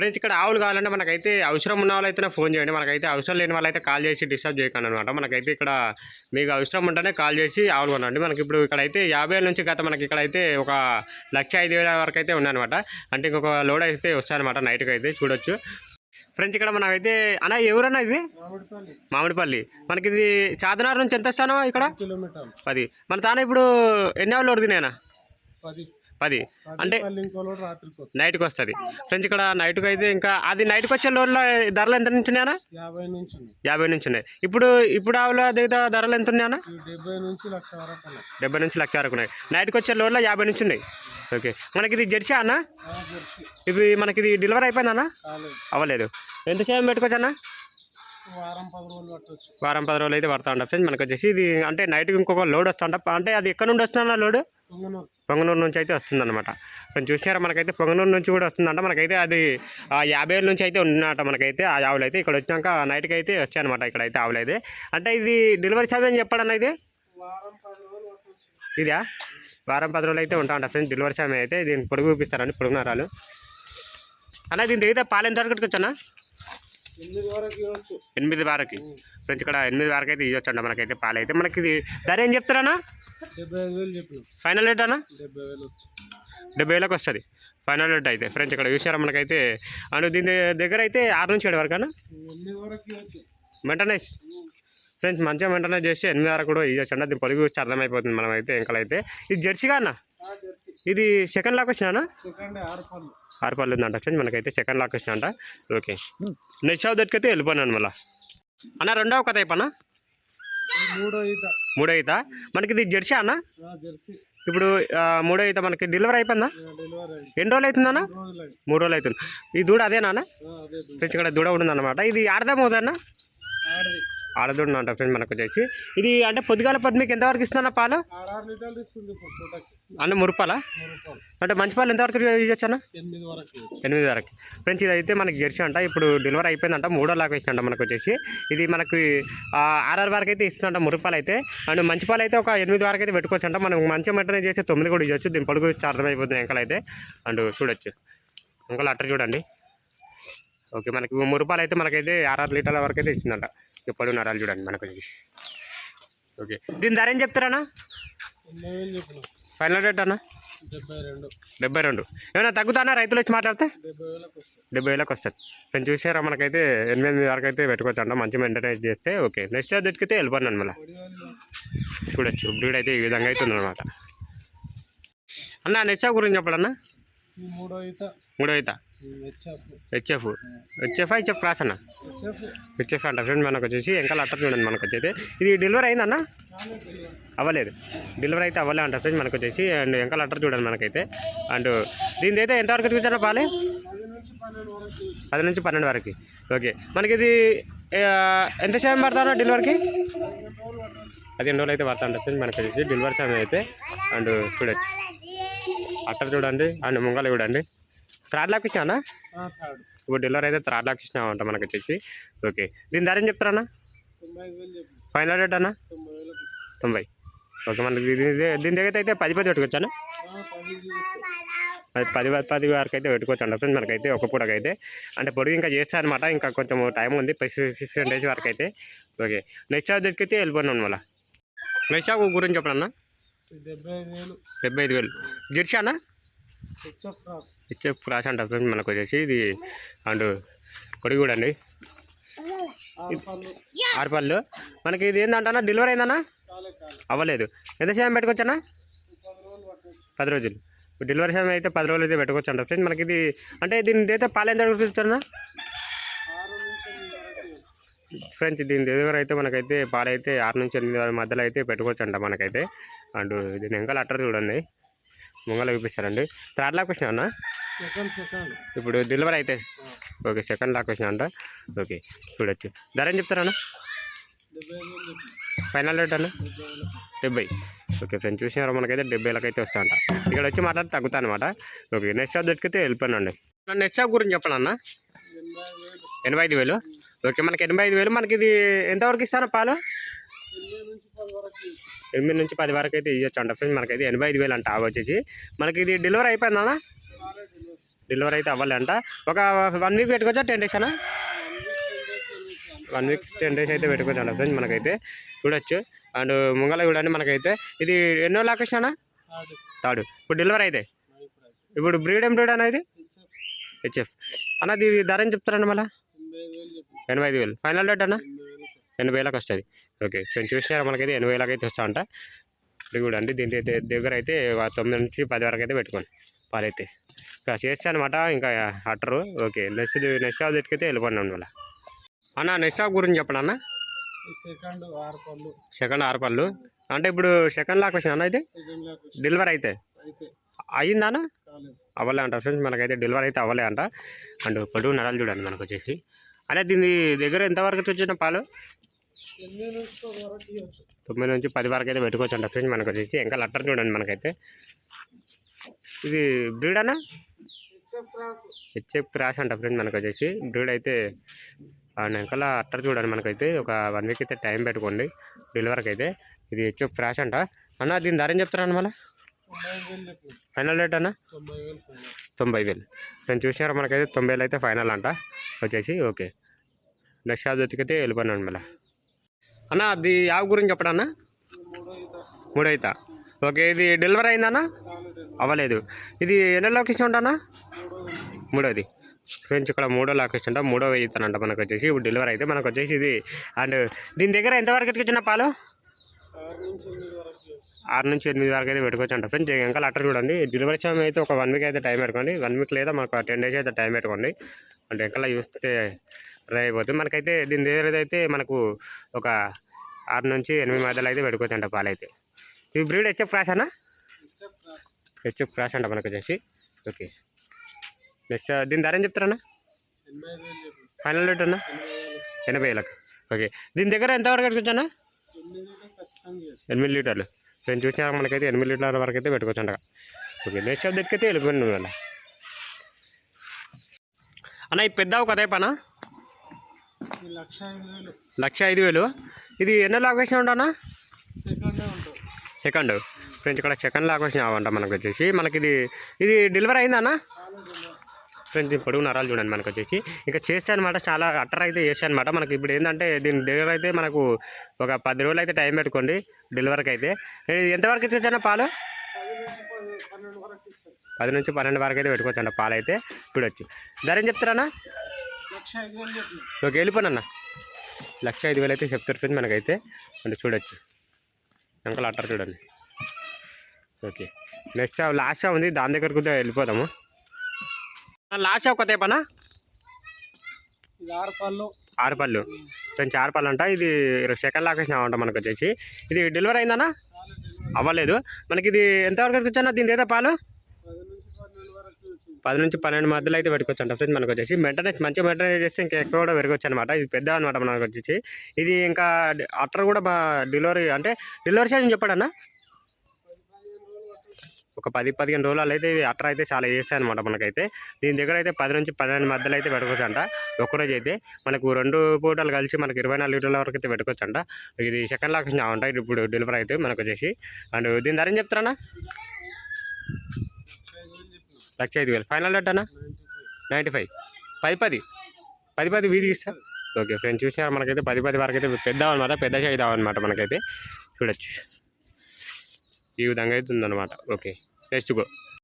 Friends ఇక్కడ ఆవులు కావాలంటే మనకైతే అవసరం ఉన్న వాళ్ళైతే ఫోన్ చేయండి. మనకైతే అవసరం లేని వాళ్ళైతే కాల్ చేసి డిస్టర్బ్ చేయకండి అనమాట మనకైతే ఇక్కడ మీకు అవసరం ఉంటేనే కాల్ చేసి ఆవులు కొనండి. మనకి ఇప్పుడు ఇక్కడైతే యాభై వేల నుంచి గత మనకి ఇక్కడైతే ఒక లక్ష ఐదు వేల వరకు అయితే ఉన్నాయన్నమాట. అంటే ఇంకొక లోడ్ అయితే వస్తాయన్నమాట నైట్కి అయితే చూడొచ్చు. ఫ్రెండ్స్ ఇక్కడ మనకైతే అన్న ఎవరన్నా ఇది? మామిడిపల్లి. మామిడిపల్లి. మనకి ఇది చాదనార్ నుంచి ఎంత వస్తానో ఇక్కడ? పది మన తాను ఇప్పుడు ఎన్ని ఆవులు పది. పది. అంటే నైట్కి వస్తుంది ఫ్రెండ్స్ ఇక్కడ నైట్కి అయితే ఇంకా అది నైట్కి వచ్చే లోడ్ల ధరలు ఎంత నుంచి ఉన్నాయన్నా యాభై నుంచి ఉన్నాయి ఇప్పుడు ఇప్పుడు ఆవుల దిగుతా ధరలు ఎంత ఉన్నాయి. డెబ్బై నుంచి లక్ష వరకు ఉన్నాయి. నైట్కి వచ్చే లోడ్ల యాభై నుంచి ఉన్నాయి ఓకే. మనకి ఇది జెర్సీ అన్న? ఇది మనకి ఇది డెలివరీ అయిపోయిందన్న కాలేదు. అవ్వలేదు. ఎంత సేపు పెట్టుకోవచ్చు అన్న? వారం పది రోజులు పట్టవచ్చు వారం పది రోజులు అయితే పడతా ఉంటా ఫ్రెండ్స్ మనకి వచ్చేసి ఇది అంటే నైట్కి ఇంకొక లోడ్ వస్తుంట అంటే అది ఎక్కడ నుండి వస్తుందన్న లోడ్? పొంగనూరు. నుంచి అయితే వస్తుందన్నమాట. కొంచెం చూసినారా మనకైతే పొంగనూరు నుంచి కూడా వస్తుందంట. మనకైతే అది ఆ యాభై ఏళ్ళ నుంచి అయితే ఉన్నట మనకైతే ఆ ఆవులు అయితే ఇక్కడ వచ్చినాక నైట్కి అయితే వచ్చాయన్నమాట ఇక్కడైతే ఆవులు అయితే అంటే ఇది డెలివరీ ఛార్జ్ అని చెప్పాడన్న ఇది? వారం పది రోజులు పట్టవచ్చు ఇదా? వారం పది రోజులు అయితే ఉంటా ఉంటా ఫ్రెండ్స్. డెలివరీ సమయం అయితే దీన్ని పొడుగు చూపిస్తారండి పొడుగు నరాలు అన్న దీని దిగితే పాలు ఎంత వరకు వచ్చానా ఎనిమిది వరకు ఫ్రెండ్స్ ఇక్కడ ఎనిమిది వారికి అయితే ఇవ్వచ్చండి మనకైతే పాలు అయితే మనకి ఇది ధర ఏం చెప్తారన్నా? ఫైనల్ రేట్ అన్న? డెబ్బై వేలకు వస్తుంది. ఫైనల్ రేట్ అయితే ఫ్రెండ్స్ ఇక్కడ చూసారా మనకైతే అండ్ దీని దగ్గర అయితే ఆరు నుంచి ఏడు వరకు అన్న? మెయింటెనెన్స్ ఫ్రెండ్స్ మంచిగా మెయింటెనెన్స్ చేసి ఎనిమిది వరకు కూడా ఇవ్వచ్చు అండి దీని పొలుగు వచ్చి అర్థమైపోతుంది మనం అయితే. ఇంకలైతే ఇది జెర్సీగా అన్న? ఇది సెకండ్ లాక్ వచ్చినా ఆరు పళ్ళు. ఉందంట ఫ్రెండ్స్ మనకైతే సెకండ్ లాక్ వచ్చినంట ఓకే. నెక్స్ట్ షాప్ దగ్గరికి అయితే వెళ్ళిపోయినాను మళ్ళీ. అన్న రెండవ కథ అయిపోనా? ఈ మూడో ఈత. మూడో ఈత. మనకి ఇది జెర్సీ అన్న? జెర్సీ. ఇప్పుడు మూడో ఈత మనకి డెలివరీ అయిపోయిందా? ఎన్ని రోజులు అవుతుందన్న రోజులు అయింది. మూడు రోజులు అవుతుంది. ఈ దూడ అదేనా అన్న? ఇక్కడ దూడ. కూడా ఉందన్నమాట. ఇది ఆడది. ఆడదూడ అంట ఫ్రెండ్స్ మనకు వచ్చేసి. ఇది అంటే పొద్దుగాల పొద్దు మీకు ఎంతవరకు ఇస్తున్నా పాలు? అంటే మురుపాలా. అంటే మంచి పాలు ఎంతవరకు ఇవ్వచ్చు అన్న? ఎనిమిది వరకు ఫ్రెండ్స్ ఇది అయితే మనకి జెర్సీ అంట ఇప్పుడు డెలివరీ అయిపోయిందంట మూడో లాగా ఇచ్చిందంట మనకు వచ్చేసి. ఇది మనకి ఆర్ఆర్ వరకు అయితే ఇస్తుందంట మురుపాలు అయితే. అండ్ మంచి పాలు అయితే ఒక ఎనిమిది వరకు అయితే పెట్టుకోవచ్చు అంట. మనం మంచిగా మెయింటైన్ చేసి తొమ్మిది కూడా ఇవ్వచ్చు. దీని పొడుగు అర్థమైపోతుంది ఎంకలు అయితే. అండ్ చూడొచ్చు. ఇంకలు అట్టర్ చూడండి. ఓకే మనకి మురుపాలు అయితే మనకైతే ఆర్ఆర్ లీటర్ల వరకు అయితే ఇచ్చిందంట ఎప్పుడు నరాలు చూడండి మనకు ఓకే. దీని ధర ఏం చెప్తారన్నా? ఫైనల్ రేట్ అన్న? డెబ్బై రెండు. డెబ్బై ఏమైనా తగ్గుతానా రైతులు వచ్చి మాట్లాడితే? డెబ్బై వేలకు వస్తుంది. నేను చూసారా మనకైతే ఎనిమిది వరకు అయితే పెట్టుకోవచ్చు అంట మంచి మెయింటెనెన్స్ చేస్తే ఓకే. నెక్స్ట్ దొరికితే వెళ్ళిపోయినాను మళ్ళీ. చూడొచ్చు. బ్రీడ్ అయితే ఈ విధంగా అవుతుంది అనమాట అన్న నెక్స్ట్ గురించి చెప్పడన్నా మూడో ఈత మూడో ఈత. హెచ్ఎఫ్. హెచ్ఎఫ్. హెచ్ఎఫ్ క్లాస్ అన్న హెచ్ఎఫ్. అంట ఫ్రెండ్ మనకు వచ్చేసి వెంకల అట్టర్ చూడండి మనకు వచ్చేసి. ఇది డెలివరీ అయిందన్న అవ్వలేదు. డెలివరీ అయితే అవ్వలే అంట ఫ్రెండ్ మనకు వచ్చేసి. అండ్ వెంకల అట్టర్ చూడండి మనకైతే. అండ్ దీని అయితే ఎంతవరకు చూసారా పాలే? పది నుంచి పన్నెండు వరకు. ఓకే. మనకి ఇది ఎంత సమయం పడతానో డెలివరీకి? పదిహేను రోజులు అయితే పడతా ఉంటుంది మనకి వచ్చేసి డెలివరీ సమయం అయితే. అండ్ చూడొచ్చు అట్టర్ చూడండి. అండ్ ముంగలు చూడండి. థర్డ్ లాక్ ఇచ్చానా ఇప్పుడు డెలివరీ అయితే థర్డ్ లాక్ ఇచ్చినామంట మనకి వచ్చేసి ఓకే. దీని ధర ఏం వేలు చెప్పిన ఫైనల్ రేట్ అన్న? తొంభై. ఓకే మనకి దీని దీని దగ్గర అయితే పది పది పెట్టుకోవచ్చానా ఆ, పది పది వరకు అయితే పెట్టుకోవచ్చు అండి ఫ్రెండ్స్ మనకైతే ఒక పూటకైతే. అంటే పొడుగు ఇంకా చేస్తారనమాట ఇంకా కొంచెం టైం ఉంది ఫిఫ్టీన్ డేస్ వరకు అయితే ఓకే. నెక్స్ట్ షాప్ దగ్గరికి అయితే వెళ్ళిపోయినాను మళ్ళీ. నెక్స్ట్ షాప్ గురించి చెప్పడన్నా ఈ డెబ్బై ఐదు వేలు. డెబ్బై ఐదు వేలు. అన్న? హెచ్ఎఫ్ క్రాస్ ఇచ్చే అంట ఫ్రెండ్స్ మనకు వచ్చేసి. ఇది అండ్ పొడిగి కూడా అండి. ఆరు మనకి ఇది ఏంటంటే డెలివరీ అయిందన్నా? అవ్వలేదు. ఎంత సమయం పెట్టుకోవచ్చన్నా? పది రోజులు. డెలివరీ సమయం అయితే పది రోజులు అయితే పెట్టుకోవచ్చు అంట ఫ్రెండ్స్ మనకి ఇది. అంటే దీని అయితే పాలు ఎంత చూస్తున్నా ఫ్రెండ్స్ దీని దగ్గర అయితే మనకైతే పాలు అయితే ఆరు నుంచి ఎనిమిది వరకు మధ్యలో అయితే పెట్టుకోవచ్చు అంట మనకైతే. అండ్ దీని ఇంకా అట్టర్ చూడండి. ముంగల చూపిస్తారండి థర్డ్ లాక్ వచ్చినా అన్న? ఇప్పుడు డెలివరీ అయితే. ఓకే సెకండ్ లాక్ వచ్చినా అంట. ఓకే చూడొచ్చు. ధర ఏం చెప్తారన్న ఫైనల్ రేట్ అన్న? డెబ్బై. ఓకే ఫ్రెండ్స్ చూసినారు? మనకైతే డెబ్బైలకు అయితే వస్తా అంట ఇక్కడ వచ్చి మాట్లాడితే తగ్గుతా అనమాట ఓకే నెక్స్ట్ షాప్ దొరికితే వెళ్ళిపోయానండి నెక్స్ట్ షాప్ గురించి చెప్పండి అన్న? ఎనభై ఐదు వేలు. ఎనభై ఐదు వేలు ఓకే మనకి ఎనభై ఐదు వేలు. మనకి ఇది ఎంతవరకు ఇస్తాను పాలు? ఎనిమిది నుంచి పది వరకు అయితే ఇవ్వచ్చు అంట ఫ్రెండ్స్. మనకైతే ఎనభై ఐదు వేలు అంట వచ్చేసి. మనకి ఇది డెలివరీ అయిపోయిందా డెలివరీ అయితే అవ్వాలి అంట. ఒక వన్ వీక్ పెట్టుకోవచ్చా? టెన్ డేస్ అనా వన్ వీక్ టెన్ డేస్ అయితే పెట్టుకోవచ్చు అంట ఫ్రెండ్స్ మనకైతే. చూడొచ్చు. అండ్ ముంగల చూడండి మనకైతే. ఇది ఎన్నో లొకేషన్ అన్న? ఆడు తాడు ఇప్పుడు డెలివరీ అయితే? ఇప్పుడు బ్రీడ్ ఏం బ్రీడ్ అనేది హెచ్ఎఫ్ హెచ్ఎఫ్ అన్నది ధర ఏం చెప్తారండి మళ్ళీ? ఎనభై ఐదు వేలు. ఫైనల్ రేట్ అన్న? ఎనభై వేలకు వస్తుంది. ఓకే ఫ్రెండ్స్ చూసినారా మనకైతే ఎనభై వేలకు అయితే వస్తా అంట ఇది కూడా అండి దీని దగ్గర అయితే తొమ్మిది నుంచి పది వరకు అయితే పెట్టుకోండి పాలైతే. ఇంకా చేస్తా అనమాట ఇంకా udder okay next next shop దగ్గరికి అయితే వెళ్ళిపోండి మళ్ళీ. అన్న నెక్స్ట్ షాప్ గురించి చెప్పండి అన్న? సెకండ్ ఆరు పళ్ళు. సెకండ్ ఆరు పళ్ళు. అంటే ఇప్పుడు సెకండ్ లాక్ వచ్చిన అన్న అయితే? డెలివరీ అయితే? అయ్యిందా అన్న? అవ్వలే అంట ఫ్రెండ్స్ మనకైతే డెలివరీ అయితే అవ్వలే అంట. అండ్ పొడుగు నరాలు చూడండి మనకు వచ్చేసి. అదే దీని దగ్గర ఎంతవరకు వచ్చిన పాలు? తొమ్మిది నుంచి పది వరకు అయితే పెట్టుకోవచ్చు అంట ఫ్రెండ్స్ మనకు వచ్చేసి ఇంకా లట్టర్ చూడండి మనకైతే. ఇది బ్రీడ్ అన్న? హెచ్ఎఫ్ క్రాస్ క్రాష్ అంట ఫ్రెండ్ మనకు వచ్చేసి. బ్రీడ్ అయితే వెనకాల అట్టర్ చూడండి మనకైతే. ఒక వన్ వీక్ అయితే టైం పెట్టుకోండి. డెలివరీకి అయితే. ఇది హెచ్ఎఫ్ క్రాష్ అంట. అన్న దీని ధర ఏం చెప్తారన్న మళ్ళీ? ఫైనల్ రేట్ అన్న? తొంభై వేలు. ఫైనల్ తొంభై వేలు నేను చూసినారా మనకైతే? తొంభై వేలు అయితే ఫైనల్ అంట. వచ్చేసి ఓకే. నెక్స్ట్ షాప్ దొరికితే వెళ్ళిపోయినాను మళ్ళీ. అన్న అది యావ గురించి చెప్పడా అన్న? మూడో అవుతా ఓకే ఇది డెలివరీ అయిందన్నా అవ్వలేదు. ఇది ఎన్నో లొకేషన్ ఉంటానా మూడోది. ఫ్రెండ్స్ ఇక్కడ మూడో లొకేషన్ అంట మూడో ఇస్తానంట మనకు వచ్చేసి ఇప్పుడు డెలివరీ అయితే మనకు వచ్చేసి ఇది. అండ్ దీని దగ్గర ఎంతవరకు ఎత్తుకొచ్చిన పాలు? ఆరు నుంచి ఎనిమిది వరకు అయితే పెట్టుకోవచ్చు అంట ఫ్రెండ్స్ ఇంకా లెటర్ చూడండి. డెలివరీ సమయం అయితే ఒక వన్ వీక్ అయితే టైం పెట్టుకోండి. వన్ వీక్ లేదా మనకు టెన్ డేస్ అయితే టైం పెట్టుకోండి. అంటే ఇంకా చూస్తే అయిపోతుంది మనకైతే దీని దగ్గర అయితే మనకు ఒక ఆరు నుంచి ఎనిమిది మధ్యలో అయితే పెట్టుకోవచ్చు అంట పాలు అయితే ఈ బ్రీడ్ హెచ్ఎఫ్ క్రాష్ అన్న? హెచ్ఎఫ్ ఫ్రాష్ క్రాష్ అంట మనకు వచ్చేసి ఓకే. నెక్స్ట్ దీని ధర ఏం చెప్తారన్నా? ఫైనల్ రేట్ అన్న? ఎనభై వేలకు. ఓకే. దీని దగ్గర ఎంతవరకు పెట్టుకోవచ్చా ఎనిమిది ఎనిమిది లీటర్లు. నేను చూసినా మనకైతే ఎనిమిది లీటర్ల వరకు అయితే పెట్టుకోవచ్చు అంట ఓకే. నెక్స్ట్ షాప్ దగ్గరికి అయితే వెళ్ళిపోయింది అన్న అన్న ఈ పెద్ద ఒక పనా లక్ష ఐదు వేలు. లక్ష ఐదు వేలు. ఇది ఎన్నో లాకేషన్ ఉంటానా సెకండే ఫ్రెండ్స్ ఇక్కడ సెకండ్ లాకేషన్ అవంట మనకు వచ్చేసి. మనకి ఇది ఇది డెలివరీ కాలేదు ఫ్రెండ్స్ దీని పొడుగు నరాలు చూడండి మనకు వచ్చేసి. ఇంకా చేస్తే అనమాట చాలా అట్టర్ అయితే చేస్తే అనమాట మనకి ఇప్పుడు ఏంటంటే దీని డెలివరీ అయితే మనకు ఒక పది రోజులు అయితే టైం పెట్టుకోండి డెలివరీకి అయితే. ఇది ఎంతవరకు ఇచ్చిన పాలు? పది నుంచి పన్నెండు వరకు అయితే పెట్టుకోవచ్చు అంట పాలు అయితే చూడొచ్చు. ధర ఏం చెప్తారన్నా? ఓకే వెళ్ళిపోనన్న లక్ష ఐదు వేలు అయితే చెప్తారు ఫ్రెండ్స్ మనకైతే. అంటే చూడొచ్చు. అంకల్ అట్టర్ చూడండి. ఓకే. నెక్స్ట్ లాస్ట్ షా ఉంది. దాని దగ్గరకు కూడా వెళ్ళిపోదాము. లాస్ట్ షా కొత్త పనా ఇది ఆరు పళ్ళు. ఆరు పళ్ళు అంట. ఇది సెకండ్ లాకేషన్ అవంట మనకు వచ్చేసి. ఇది డెలివరీ అయిందన్నా? అవ్వలేదు. మనకి ఇది ఎంతవరకు వచ్చానా దీని ఏదో పాలు? పది నుంచి పన్నెండు మధ్యలో అయితే పెట్టుకోవచ్చు అంట ఫ్రెండ్స్ మనకు వచ్చేసి. మెయింటెనెన్స్ మంచిగా మెయింటెనెన్స్ చేస్తే ఇంకా ఎక్కువ కూడా పెరగచ్చు అనమాట ఇది పెద్ద అనమాట మనకు వచ్చేసి. ఇది ఇంకా అట్టర్ కూడా బా డెలివరీ అంటే డెలివరీ చేసి చెప్పాడన్నా? ఒక పది పదిహేను రోజులు అయితే ఇది అట్ర అయితే చాలా చేస్తాయి అనమాట మనకైతే. దీని దగ్గర అయితే పది నుంచి పన్నెండు మధ్యలో అయితే పెట్టుకోవచ్చు అంట ఒకరోజు అయితే మనకు రెండు పూటలు కలిసి మనకు ఇరవై నాలుగు లీటర్ల వరకు అయితే పెట్టుకోవచ్చు అంట ఇది సెకండ్ లాక్ ఉంటాయి ఇప్పుడు డెలివరీ అయితే మనకు వచ్చేసి. అండ్ దీని ధర ఏం చెప్తారా లక్ష ఐదు వేలు. ఫైనల్ రేట్ అన్న? Ninety five. ఫైవ్ పది పది. పది పది వీధికి ఇస్తా. ఓకే ఫ్రెండ్స్ చూసినారు మనకైతే పది పది వరకు అయితే పెద్ద అనమాట పెద్ద సైజ్ అనమాట మనకైతే. చూడొచ్చు. ఈ విధంగా అయితే ఉందన్నమాట. ఓకే. Next go.